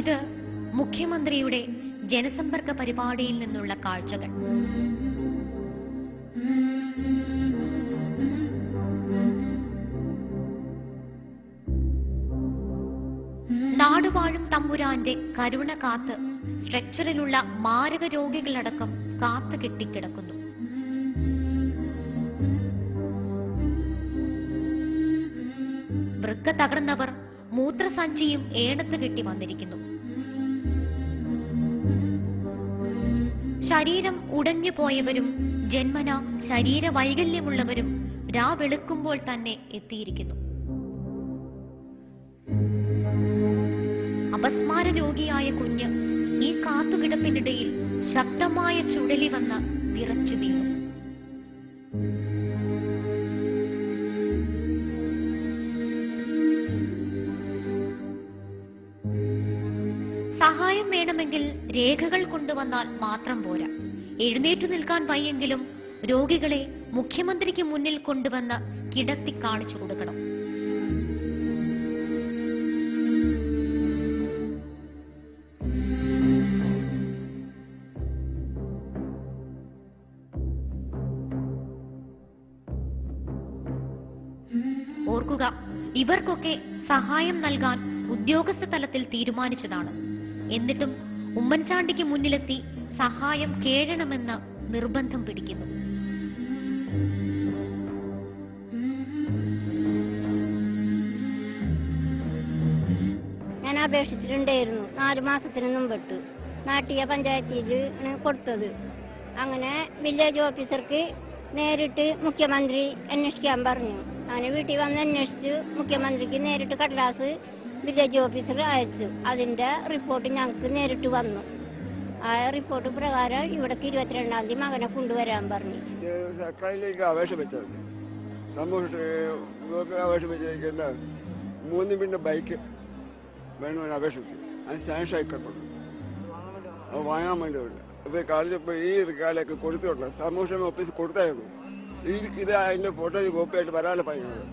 ഇത് മുഖ്യമന്ത്രിയുടെ ജനസമ്പർക്ക പരിപാടിയിൽ നിന്നുള്ള കാഴ്ചകൾ. നാടുവാഴും തമ്പുരാന്റെ കരുണ കാത്ത് സ്ട്രക്ചറിലുള്ള മാരക രോഗികളടക്കം കാത്തു കെട്ടിക്കിടക്കുന്നു. വൃക്ക തകർന്നവർ മൂത്രസഞ്ചിയും ഏണത്ത് കെട്ടി വന്നിരിക്കുന്നു. ശരീരം ഉടഞ്ഞു പോയവരും ജന്മന ശരീര വൈകല്യമുള്ളവരും രാവെളുക്കുമ്പോൾ തന്നെ എത്തിയിരിക്കുന്നു. അപസ്മാര രോഗിയായ കുഞ്ഞ് ഈ കാത്തുകിടപ്പിനിടയിൽ ശക്തമായ ചുഴലി വന്ന് വിറച്ചു വീണു. വേണമെങ്കിൽ രേഖകൾ കൊണ്ടുവന്നാൽ മാത്രം പോരാ. എഴുന്നേറ്റു നിൽക്കാൻ വയ്യെങ്കിലും രോഗികളെ മുഖ്യമന്ത്രിക്ക് മുന്നിൽ കൊണ്ടുവന്ന് കിടത്തി കാണിച്ചു കൊടുക്കണം. ഓർക്കുക ഇവർക്കൊക്കെ സഹായം നൽകാൻ ഉദ്യോഗസ്ഥ തലത്തിൽ തീരുമാനിച്ചതാണ്. എന്നിട്ടും ഉമ്മൻചാണ്ടിക്ക് മുന്നിലെത്തി സഹായം കേഴണമെന്ന് നിർബന്ധം പിടിക്കുന്നു. ഞാൻ അപേക്ഷിച്ചിട്ടുണ്ടായിരുന്നു. നാല് മാസത്തിന് മുമ്പിട്ട്. നാട്ടിക പഞ്ചായത്തിൽ കൊടുത്തത്. അങ്ങനെ വില്ലേജ് ഓഫീസർക്ക് നേരിട്ട് മുഖ്യമന്ത്രി അന്വേഷിക്കാൻ പറഞ്ഞു. അങ്ങനെ വീട്ടിൽ വന്ന് അന്വേഷിച്ചു മുഖ്യമന്ത്രിക്ക് നേരിട്ട് കടലാസ് വില്ലേജ് ഓഫീസർ അയച്ചു. അതിന്റെ റിപ്പോർട്ട് ഞങ്ങൾക്ക് നേരിട്ട് വന്നു. ആ റിപ്പോർട്ട് പ്രകാരം ഇവിടേക്ക് ഇരുപത്തിരണ്ടാം തീയതി മകനെ കൊണ്ടുവരാൻ പറഞ്ഞു. സർക്കാരിലേക്ക് അപേക്ഷ വെച്ചത് മൂന്ന് പിന്നെ ബൈക്ക് വേണമെന്ന് അപേക്ഷ അത് സാങ്ഷൻ ആയിക്കോട്ടെ അത് വാങ്ങാൻ വേണ്ടിയുണ്ട് ഇപ്പൊ കാലത്ത് ഈ കാലൊക്കെ കൊടുത്തിട്ടുണ്ട് സമൂഹ ഓഫീസ് കൊടുത്തായിരുന്നു. ഇത് അതിന്റെ ഫോട്ടോ കോപ്പി ആയിട്ട് വരാതെ പറയുന്നത്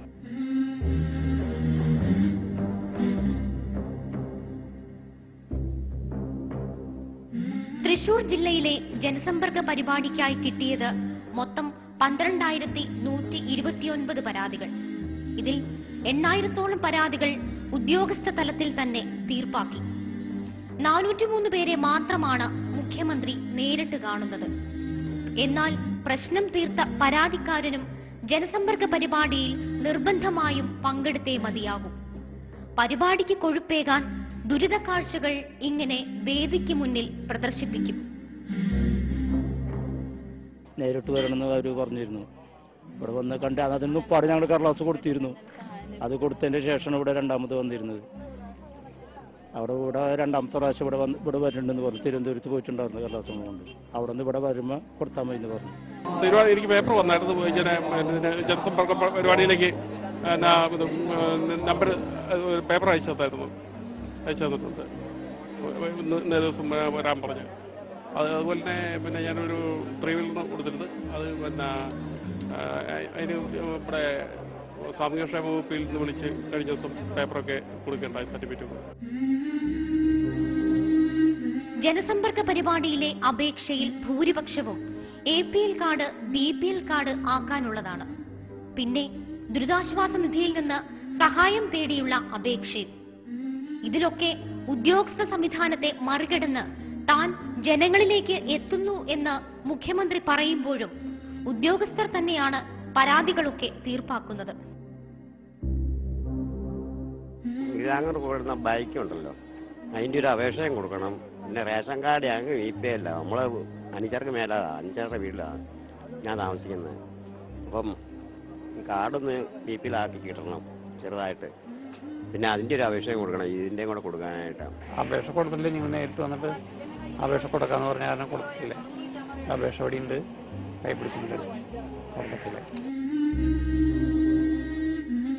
തൃശൂർ ജില്ലയിലെ ജനസമ്പർക്ക പരിപാടിക്കായി കിട്ടിയത് മൊത്തം പന്ത്രണ്ടായിരത്തി നൂറ്റി ഇരുപത്തിയൊൻപത് പരാതികൾ. ഇതിൽ എണ്ണായിരത്തോളം പരാതികൾ ഉദ്യോഗസ്ഥ തലത്തിൽ തന്നെ തീർപ്പാക്കി. നാനൂറ്റിമൂന്ന് പേരെ മാത്രമാണ് മുഖ്യമന്ത്രി നേരിട്ട് കാണുന്നത്. എന്നാൽ പ്രശ്നം തീർത്ത പരാതിക്കാരനും ജനസമ്പർക്ക പരിപാടിയിൽ നിർബന്ധമായും പങ്കെടുത്തേ മതിയാകും. പരിപാടിക്ക് കൊഴുപ്പേകാൻ ദുരിതക്കാഴ്ചകൾ ഇങ്ങനെ വേദിക്ക് മുന്നിൽ പ്രദർശിപ്പിക്കും. നേരിട്ട് വരണമെന്ന് അവർ പറഞ്ഞിരുന്നു. ഇവിടെ വന്ന് കണ്ട് അതിന് മുപ്പാട് ഞങ്ങൾ കർലാസ് കൊടുത്തിരുന്നു. അത് കൊടുത്തതിന്റെ ശേഷമാണ് ഇവിടെ രണ്ടാമത് വന്നിരുന്നത്. അവിടെ ഇവിടെ രണ്ടാമത്തെ പ്രാവശ്യം ഇവിടെ വന്ന് ഇവിടെ വരുന്നുണ്ടെന്ന് പറഞ്ഞു തിരുവനന്തപുരത്ത് പോയിട്ടുണ്ടായിരുന്നു കടലാസം കൊണ്ട് അവിടെ നിന്ന് ഇവിടെ വരുമ്പോൾ കൊടുത്താൽ മതി എന്ന് പറഞ്ഞു. പരിപാടി എനിക്ക് പേപ്പർ വന്നായിരുന്നു. ഇങ്ങനെ ജനസമ്പർക്ക പരിപാടിയിലേക്ക് നമ്പർ പേപ്പർ അയച്ചു തന്നായിരുന്നു അയച്ചു തന്നിട്ടുണ്ട് ഇന്ന് ദിവസം വരാൻ പറഞ്ഞു. അത് അതുപോലെ തന്നെ പിന്നെ ഞാനൊരു ത്രീ വീലർ കൊടുത്തിട്ടുണ്ട്. അത് പിന്നെ അതിന് ഇവിടെ സാമൂഹ്യക്ഷേമ വകുപ്പിൽ നിന്ന് വിളിച്ച് കഴിഞ്ഞ ദിവസം പേപ്പറൊക്കെ കൊടുക്കേണ്ടായി സർട്ടിഫിക്കറ്റ് ജനസമ്പർക്ക പരിപാടിയിലെ അപേക്ഷയിൽ ഭൂരിപക്ഷവും A P L card B P L card ആക്കാനുള്ളതാണ്. പിന്നെ ദുരിതാശ്വാസ നിധിയിൽ നിന്ന് സഹായം തേടിയുള്ള അപേക്ഷയും ഇതിലൊക്കെ ഉദ്യോഗസ്ഥ സംവിധാനത്തെ മറികടന്ന് താൻ ജനങ്ങളിലേക്ക് എത്തുന്നു എന്ന് മുഖ്യമന്ത്രി പറയുമ്പോഴും ഉദ്യോഗസ്ഥർ തന്നെയാണ് പരാതികളൊക്കെ തീർപ്പാക്കുന്നത്. വീരാങ്ങർ കൂടുന്ന ബൈക്ക് ഉണ്ടല്ലോ അതിന്റെ ഒരു അപേക്ഷയും കൊടുക്കണം. പിന്നെ റേഷൻ കാർഡ് ഞങ്ങൾക്ക് വി പി അല്ല. നമ്മളെ അനിച്ചർക്ക് മേലാ അനിച്ചറുടെ വീട്ടിലാണ് ഞാൻ താമസിക്കുന്നത്. അപ്പം കാർഡൊന്ന് ബി പിയിലാക്കി കിട്ടണം ചെറുതായിട്ട്. പിന്നെ അതിന്റെ ഒരു അപേക്ഷയും കൊടുക്കണം. ഇതിന്റെ കൂടെ കൊടുക്കാനായിട്ടാണ്. അപേക്ഷ കൊടുത്തില്ല നിങ്ങൾ നേരിട്ട് വന്നിട്ട് അപേക്ഷ കൊടുക്കാന്ന് പറഞ്ഞ കാരണം കൊടുത്തില്ല അപേക്ഷ ഇവിടെ ഉണ്ട് കൈ പിടിച്ചിട്ടുണ്ട് കൊടുക്കത്തില്ല.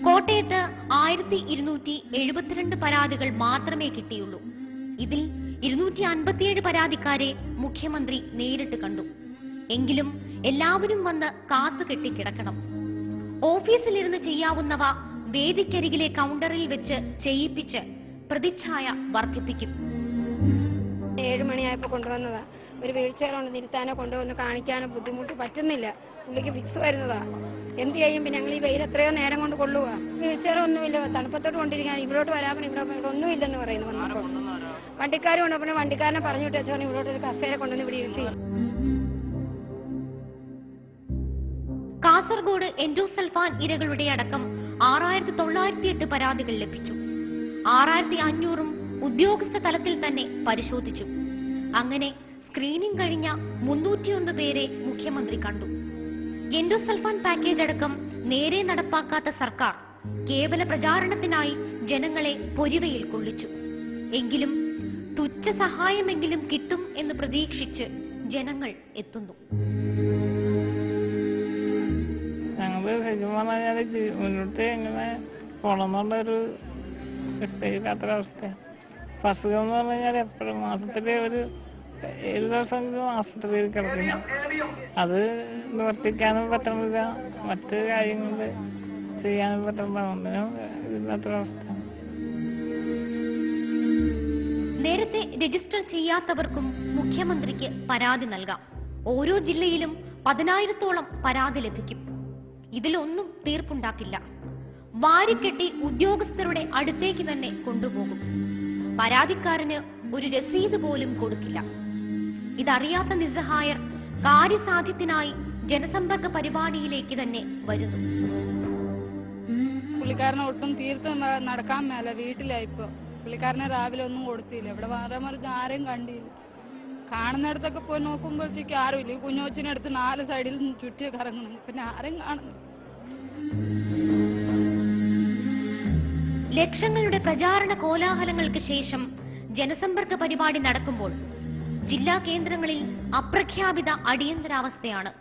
കോട്ടയത്ത് ആയിരത്തി ഇരുന്നൂറ്റി എഴുപത്തിരണ്ട് പരാതികൾ മാത്രമേ കിട്ടിയുള്ളൂ. ഇതിൽ ഇരുന്നൂറ്റി അൻപത്തിയേഴ് പരാതിക്കാരെ മുഖ്യമന്ത്രി നേരിട്ട് കണ്ടു. എങ്കിലും എല്ലാവരും വന്ന് കാത്തു കെട്ടിക്കിടക്കണം ഓഫീസിലിരുന്ന് ചെയ്യാവുന്നവ വേദിക്കരികിലെ കൗണ്ടറിൽ വെച്ച് ചെയ്യിപ്പിച്ച് പ്രതിച്ഛായ വർദ്ധിപ്പിക്കും. ഏഴ് മണിയായപ്പോൾ കൊണ്ടുവന്നതാ. ഒരു വീൽ ചെയർ കൊണ്ട് നിർത്താനോ കൊണ്ടുവന്ന് കാണിക്കാനോ ബുദ്ധിമുട്ട് പറ്റുന്നില്ല. പുള്ളിക്ക് ഫിക്സ് വരുന്നതാ. എന്ത് ചെയ്യും? പിന്നെ ഞങ്ങൾ ഈ വെയിൽ എത്രയോ നേരം കൊണ്ട് കൊള്ളുക വീൽ ചെയർ ഒന്നുമില്ല. തണുപ്പത്തോട്ട് കൊണ്ടിരിക്കാൻ ഇവിടോട്ട് വരാൻ ഇവിടെ ഒന്നുമില്ലെന്ന് പറയുന്നു വന്നപ്പോൾ വണ്ടിക്കാരും ഉണ്ട് പിന്നെ വണ്ടിക്കാരനെ പറഞ്ഞു വിട്ടു. പറഞ്ഞു ഇവിടോട്ട് ഒരു കസേര കൊണ്ടുവന്ന് ഇവിടെ ഇരുത്തി. കാസർഗോഡ് എൻഡോസൽഫാൻ ഇരകളുടെ അടക്കം ആറായിരത്തി തൊള്ളായിരത്തി എട്ട് പരാതികൾ ലഭിച്ചു. ആറായിരത്തി അഞ്ഞൂറും ഉദ്യോഗസ്ഥ തലത്തിൽ തന്നെ പരിശോധിച്ചു. അങ്ങനെ സ്ക്രീനിംഗ് കഴിഞ്ഞ മുന്നൂറ്റിയൊന്ന് പേരെ മുഖ്യമന്ത്രി കണ്ടു. എൻഡോസൾഫാൻ പാക്കേജ് അടക്കം നേരെ നടപ്പാക്കാത്ത സർക്കാർ കേവല പ്രചാരണത്തിനായി ജനങ്ങളെ പൊരിവയിൽ കൊള്ളിച്ചു. എങ്കിലും തുച്ഛ സഹായമെങ്കിലും കിട്ടും എന്ന് പ്രതീക്ഷിച്ച് ജനങ്ങൾ എത്തുന്നു. കഴിഞ്ഞാൽ പറഞ്ഞാൽ മുന്നോട്ട് എങ്ങനെ പോണമെന്നുള്ള ഒരു അവസ്ഥയാണ് നിശ്ചയില്ലാത്തൊരവസ്ഥ അസുഖം എന്ന് പറഞ്ഞു കഴിഞ്ഞാൽ എപ്പോഴും മാസത്തിൽ ഒരു ഏഴ് ദിവസമെങ്കിലും ആശുപത്രിയിൽ കിടക്കുന്നു അത് നിവർത്തിക്കാനും പറ്റുന്നില്ല. മറ്റ് കാര്യങ്ങൾ ചെയ്യാനും പറ്റുന്ന ഒന്നിനും ഇല്ലാത്തൊരവസ്ഥ. നേരത്തെ രജിസ്റ്റർ ചെയ്യാത്തവർക്കും മുഖ്യമന്ത്രിക്ക് പരാതി നൽകാം. ഓരോ ജില്ലയിലും പതിനായിരത്തോളം പരാതി ലഭിക്കും. ഇതിലൊന്നും തീർപ്പുണ്ടാക്കില്ല. വാരിക്കെട്ടി ഉദ്യോഗസ്ഥരുടെ അടുത്തേക്ക് തന്നെ കൊണ്ടുപോകും. പരാതിക്കാരന് ഒരു രസീത് പോലും കൊടുക്കില്ല. ഇതറിയാത്ത നിസ്സഹായർ കാര്യസാധ്യത്തിനായി ജനസമ്പർക്ക പരിപാടിയിലേക്ക് തന്നെ വരുന്നു. പുള്ളിക്കാരനെ ഒട്ടും തീർത്തും നടക്കാൻ മേല വീട്ടിലായിപ്പോ പുള്ളിക്കാരനെ രാവിലെ ഒന്നും കൊടുത്തില്ല. ഇവിടെ വേറെ മറിച്ച് ആരെയും കണ്ടില്ല. കാണുന്നിടത്തൊക്കെ പോയി നോക്കുമ്പോഴത്തേക്ക് ആരുമില്ല ഈ കുഞ്ഞോച്ചിനടുത്ത് നാല് സൈഡിൽ നിന്ന് ചുറ്റി കറങ്ങുന്നു. പിന്നെ ആരെയും കാണുന്നു ലക്ഷങ്ങളുടെ പ്രചാരണ കോലാഹലങ്ങൾക്ക് ശേഷം ജനസമ്പർക്ക പരിപാടി നടക്കുമ്പോൾ ജില്ലാ കേന്ദ്രങ്ങളിൽ അപ്രഖ്യാപിത അടിയന്തരാവസ്ഥയാണ്.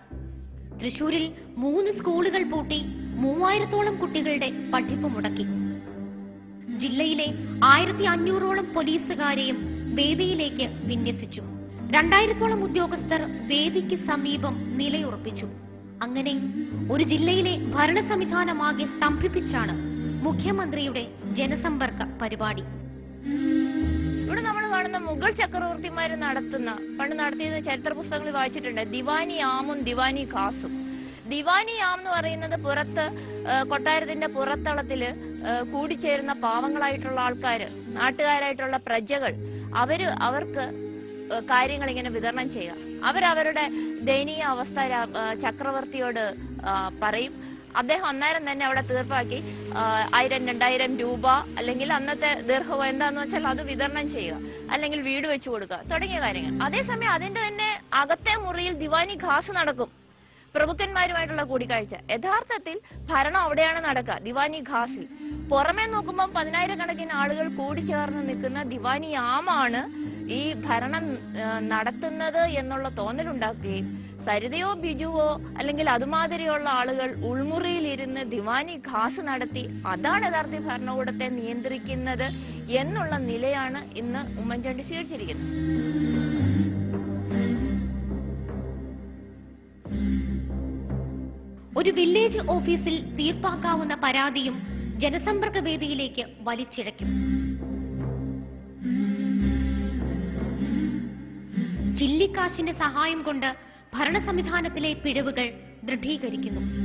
തൃശൂരിൽ മൂന്ന് സ്കൂളുകൾ പൂട്ടി മൂവായിരത്തോളം കുട്ടികളുടെ പഠിപ്പ് മുടക്കി. ജില്ലയിലെ ആയിരത്തി അഞ്ഞൂറോളം പോലീസുകാരെയും വേദിയിലേക്ക് വിന്യസിച്ചു. രണ്ടായിരത്തോളം ഉദ്യോഗസ്ഥർ വേദിക്ക് സമീപം നിലയുറപ്പിച്ചു. അങ്ങനെ ഒരു ജില്ലയിലെ ഭരണ സംവിധാനമാകെ സ്തംഭിപ്പിച്ചാണ് മുഖ്യമന്ത്രിയുടെ ജനസമ്പർക്ക പരിപാടി. ഇവിടെ നമ്മൾ കാണുന്ന മുഗൾ ചക്രവർത്തിമാർ നടത്തുന്ന പണ്ട് നടത്തിയിരുന്ന ചരിത്ര പുസ്തകങ്ങളിൽ വായിച്ചിട്ടുണ്ട്. ദിവാനി ആമും ദിവാനി ഖാസും. ദിവാനി ആം എന്ന് പറയുന്നത് പുറത്ത് കൊട്ടാരത്തിന്റെ പുറത്തളത്തിൽ കൂടിച്ചേരുന്ന പാവങ്ങളായിട്ടുള്ള ആൾക്കാര് നാട്ടുകാരായിട്ടുള്ള പ്രജകൾ. അവർ അവർക്ക് കാര്യങ്ങൾ ഇങ്ങനെ വിതരണം ചെയ്യുക. അവരവരുടെ ദയനീയ അവസ്ഥ ചക്രവർത്തിയോട് പറയും. അദ്ദേഹം അന്നേരം തന്നെ അവിടെ തീർപ്പാക്കി ആയിരം രണ്ടായിരം രൂപ അല്ലെങ്കിൽ അന്നത്തെ ദീർഘവും എന്താന്ന് വെച്ചാൽ അത് വിതരണം ചെയ്യുക. അല്ലെങ്കിൽ വീട് വെച്ചു കൊടുക്കുക. തുടങ്ങിയ കാര്യങ്ങൾ. അതേസമയം അതിന്റെ തന്നെ അകത്തെ മുറിയിൽ ദിവാനി ഖാസ് നടക്കും. പ്രഭുക്കന്മാരുമായിട്ടുള്ള കൂടിക്കാഴ്ച. യഥാർത്ഥത്തിൽ ഭരണം അവിടെയാണ് നടക്കുക ദിവാനി ഖാസിൽ. പുറമെ നോക്കുമ്പോൾ പതിനായിരക്കണക്കിന് ആളുകൾ കൂടി ചേർന്ന് നിൽക്കുന്ന ദിവാനി ആമാണ് ഈ ഭരണം നടത്തുന്നത് എന്നുള്ള തോന്നലുണ്ടാക്കുകയും സരിതയോ ബിജുവോ അല്ലെങ്കിൽ അതുമാതിരിയുള്ള ആളുകൾ ഉൾമുറിയിലിരുന്ന് ദിവാനി ഖാസ് നടത്തി അതാണ് യഥാർത്ഥ ഭരണകൂടത്തെ നിയന്ത്രിക്കുന്നത് എന്നുള്ള നിലയാണ് ഇന്ന് ഉമ്മൻചാണ്ടി സ്വീകരിച്ചിരിക്കുന്നത്. ഒരു വില്ലേജ് ഓഫീസിൽ തീർപ്പാക്കാവുന്ന പരാതിയും ജനസമ്പർക്ക വേദിയിലേക്ക് വലിച്ചിഴയ്ക്കും. ചില്ലിക്കാശിന്റെ സഹായം കൊണ്ട് ഭരണസംവിധാനത്തിലെ പിഴവുകൾ ദൃഢീകരിക്കുന്നു.